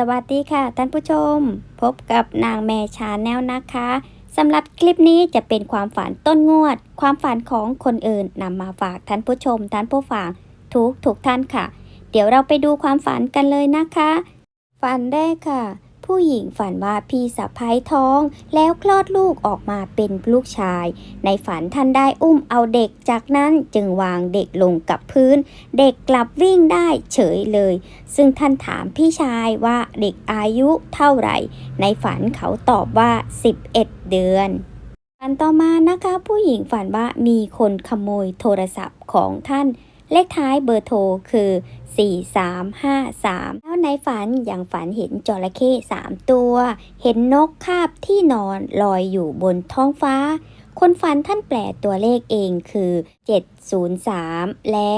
สวัสดีค่ะท่านผู้ชม พบกับนางแม่ชาแนลนะคะสำหรับคลิปนี้จะเป็นความฝันต้นงวด ความฝันของคนอื่นนำมาฝากท่านผู้ชมท่านผู้ฟังทุกทุกท่านค่ะ เดี๋ยวเราไปดูความฝันกันเลยนะคะ ฝันแรกค่ะ ผู้หญิงฝันว่าพี่สะพ้ายท้อง แล้วคลอดลูกออกมาเป็นลูกชาย ในฝันท่านได้อุ้มเอาเด็กจากนั้นจึงวางเด็กลงกับพื้น เด็กกลับวิ่งได้เฉยเลย ซึ่งท่านถามพี่ชายว่าเด็กอายุเท่าไหร่ ในฝันเขาตอบว่า 11 เดือนฝันต่อมานะคะผู้หญิงฝันว่ามีคนขโมยโทรศัพท์ของท่าน เลขท้ายเบอร์โทรคือ 4353 แล้วในฝันยังฝันเห็นจระเข้3ตัว เห็นนกคาบที่นอนลอยอยู่บนท้องฟ้า คนฝันท่านแปลตัวเลขเองคือ 703 และ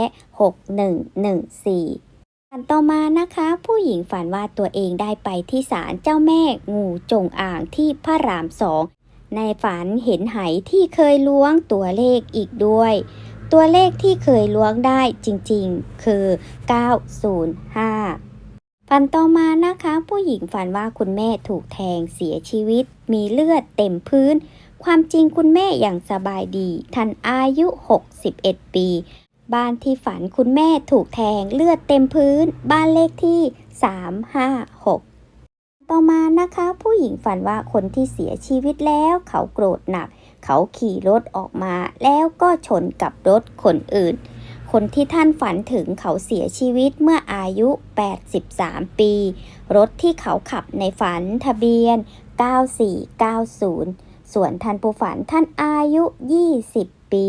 6114ฝันต่อมานะคะ ผู้หญิงฝันว่าตัวเองได้ไปที่ศาลเจ้าแม่งูจงอ่างที่พระรามสอง ในฝันเห็นไหที่เคยล้วงตัวเลขอีกด้วย ตัวเลขที่เคยล้วงได้จริงๆ คือ 905ฝันต่อมานะคะ ผู้หญิงฝันว่าคุณแม่ถูกแทงเสียชีวิต มีเลือดเต็มพื้น ความจริงคุณแม่อย่างสบายดีท่านอายุ 61 ปี บ้านที่ฝันคุณแม่ถูกแทงเลือดเต็มพื้น บ้านเลขที่ 356 ต่อมานะคะ ผู้หญิงฝันว่าคนที่เสียชีวิตแล้วเขาโกรธหนัก เขาขี่รถออกมา แล้วก็ชนกับรถคนอื่น คนที่ท่านฝันถึงเขาเสียชีวิตเมื่ออายุ 83 ปี รถที่เขาขับในฝันทะเบียน 9490 ส่วนท่านผู้ฝันท่านอายุ 20 ปี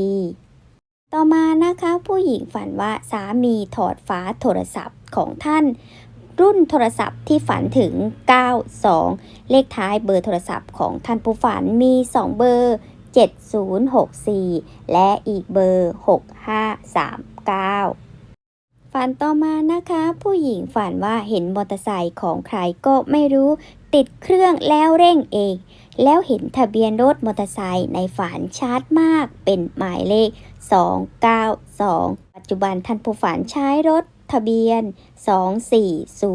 ต่อมานะคะผู้หญิงฝันว่าสามีถอดฝาโทรศัพท์ของท่านรุ่นโทรศัพท์ที่ฝันถึง 92 เลขท้ายเบอร์โทรศัพท์ของท่านผู้ฝันมี 2 เบอร์ 7064 และอีกเบอร์ 6539ฝันต่อมานะคะ ผู้หญิงฝันว่าเห็นมอเตอร์ไซค์ของใครก็ไม่รู้ติดเครื่องแล้วเร่งเอง แล้วเห็นทะเบียนรถมอเตอร์ไซค์ในฝันชัดมากเป็นหมายเลข 292 ปัจจุบันท่านผู้ฝันใช้รถทะเบียน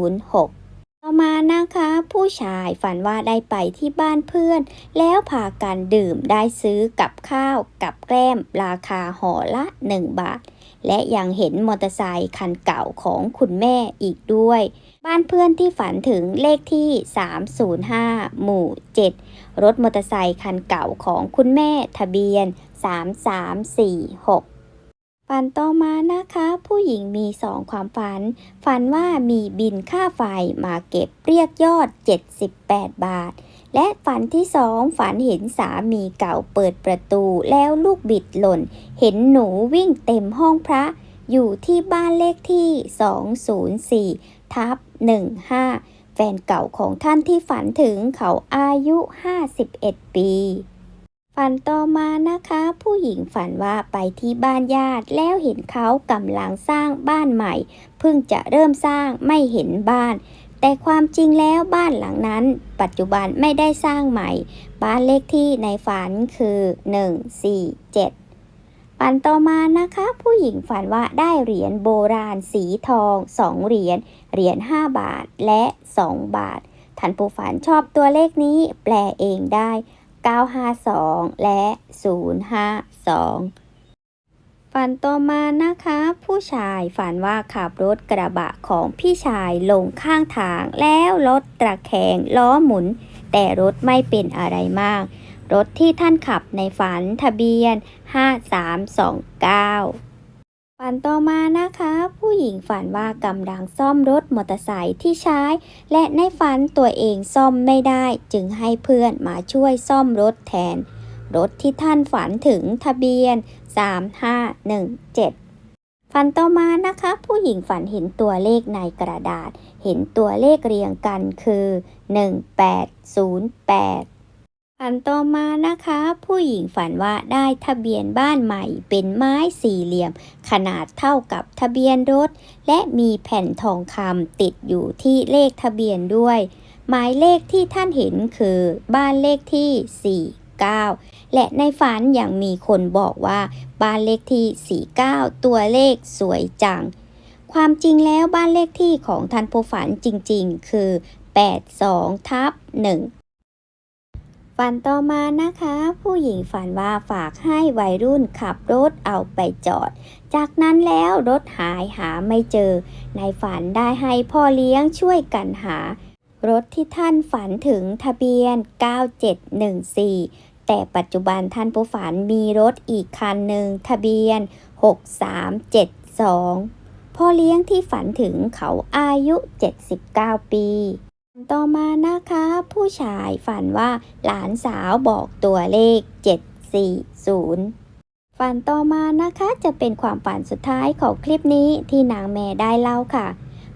2406 ต่อมานะคะ ผู้ชายฝันว่าได้ไปที่บ้านเพื่อน แล้วพากันดื่มได้ซื้อกับข้าวกับแกล้มราคาห่อละ 1 บาท และยังเห็นมอเตอร์ไซค์คันเก่าของคุณแม่อีกด้วย บ้านเพื่อนที่ฝันถึงเลขที่ 305 หมู่ 7 รถมอเตอร์ไซค์คันเก่าของคุณแม่ทะเบียน 3346 ฝันต่อมานะคะ ผู้หญิงมีสองความฝัน ฝันว่ามีบินค่าไฟมาเก็บเรียกยอด 78 บาท และฝันที่สองฝันเห็นสามีเก่าเปิดประตูแล้วลูกบิดหล่น เห็นหนูวิ่งเต็มห้องพระ อยู่ที่บ้านเลขที่ 204 ทับ 15 แฟนเก่าของท่านที่ฝันถึงเขาอายุ 51 ปี ฝันต่อมานะคะ ผู้หญิงฝันว่าไปที่บ้านญาติแล้วเห็นเขากำลังสร้างบ้านใหม่ เพิ่งจะเริ่มสร้างไม่เห็นบ้าน แต่ความจริงแล้วบ้านหลังนั้น ปัจจุบันไม่ได้สร้างใหม่ บ้านเลขที่ในฝันคือ 147ฝันต่อมานะคะ ผู้หญิงฝันว่าได้เหรียญโบราณสีทองสองเหรียญเหรียญ5บาทและ 2 บาทท่านผู้ฝันชอบตัวเลขนี้แปลเองได้ 952 และ 052 ฝันต่อมานะคะ ผู้ชายฝันว่าขับรถกระบะของพี่ชายลงข้างทางแล้วรถตะแคงล้อหมุน แต่รถไม่เป็นอะไรมาก รถที่ท่านขับในฝันทะเบียน 5329 ฝันต่อมานะคะ ผู้หญิงฝันว่ากำลังซ่อมรถมอเตอร์ไซค์ที่ใช้ และในฝันตัวเองซ่อมไม่ได้ จึงให้เพื่อนมาช่วยซ่อมรถแทน รถที่ท่านฝันถึงทะเบียน 3517 ฝันต่อมานะคะ ผู้หญิงฝันเห็นตัวเลขในกระดาษ เห็นตัวเลขเรียงกันคือ 1808 ฝันต่อมานะคะ ผู้หญิงฝันว่าได้ทะเบียนบ้านใหม่เป็นไม้สี่เหลี่ยม ขนาดเท่ากับทะเบียนรถ และมีแผ่นทองคำติดอยู่ที่เลขทะเบียนด้วย หมายเลขที่ท่านเห็นคือบ้านเลขที่ 49 และในฝันยังมีคนบอกว่าบ้านเลขที่ 49 ตัวเลขสวยจัง ความจริงแล้วบ้านเลขที่ของท่านผู้ฝันจริง ๆ คือ 82ทับ1 ฝันต่อมานะคะ ผู้หญิงฝันว่าฝากให้วัยรุ่นขับรถเอาไปจอด จากนั้นแล้วรถหายหาไม่เจอ ในฝันได้ให้พ่อเลี้ยงช่วยกันหา รถที่ท่านฝันถึงทะเบียน 9714 แต่ปัจจุบันท่านผู้ฝันมีรถอีกคันหนึ่งทะเบียน 6372 พ่อเลี้ยงที่ฝันถึงเขาอายุ 79 ปี ต่อมานะคะ ผู้ชายฝันว่าหลานสาวบอกตัวเลข 740 ฝันต่อมานะคะจะเป็นความฝันสุดท้ายของคลิปนี้ที่นางแม่ได้เล่าค่ะ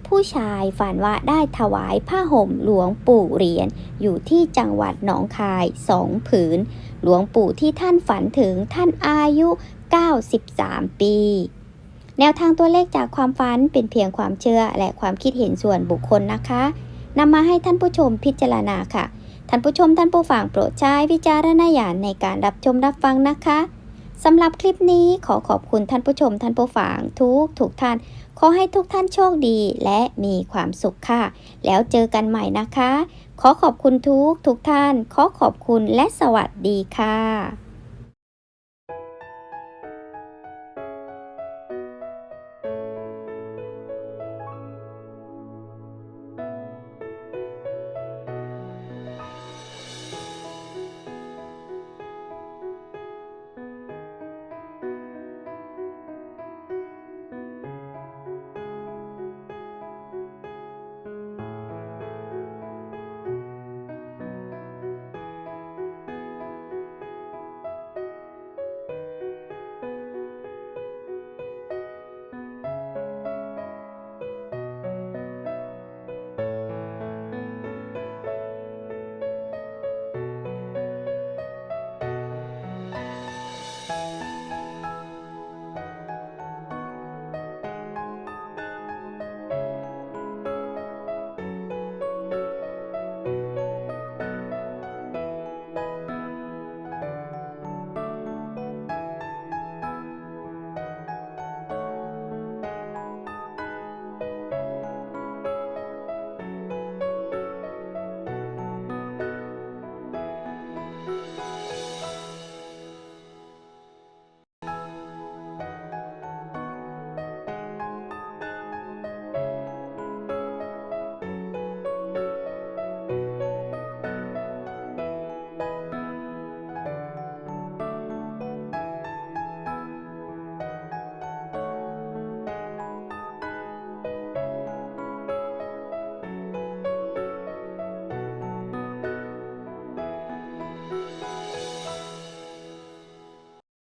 ผู้ชายฝันว่าได้ถวายผ้าห่มหลวงปู่เหรียญอยู่ที่จังหวัดหนองคายสองผืน หลวงปู่ที่ท่านฝันถึงท่านอายุ 93 ปีแนวทางตัวเลขจากความฝันเป็นเพียงความเชื่อและความคิดเห็นส่วนบุคคลนะคะ นำมาให้ท่านผู้ชมพิจารณาค่ะ ท่านผู้ชมท่านผู้ฟังโปรดใช้วิจารณญาณในการรับชมรับฟังนะคะสำหรับคลิปนี้ขอขอบคุณท่านผู้ชมท่านผู้ฟังทุกทุกท่าน ขอให้ทุกท่านโชคดีและมีความสุขค่ะ แล้วเจอกันใหม่นะคะ ขอขอบคุณทุกทุกท่าน ขอขอบคุณและสวัสดีค่ะ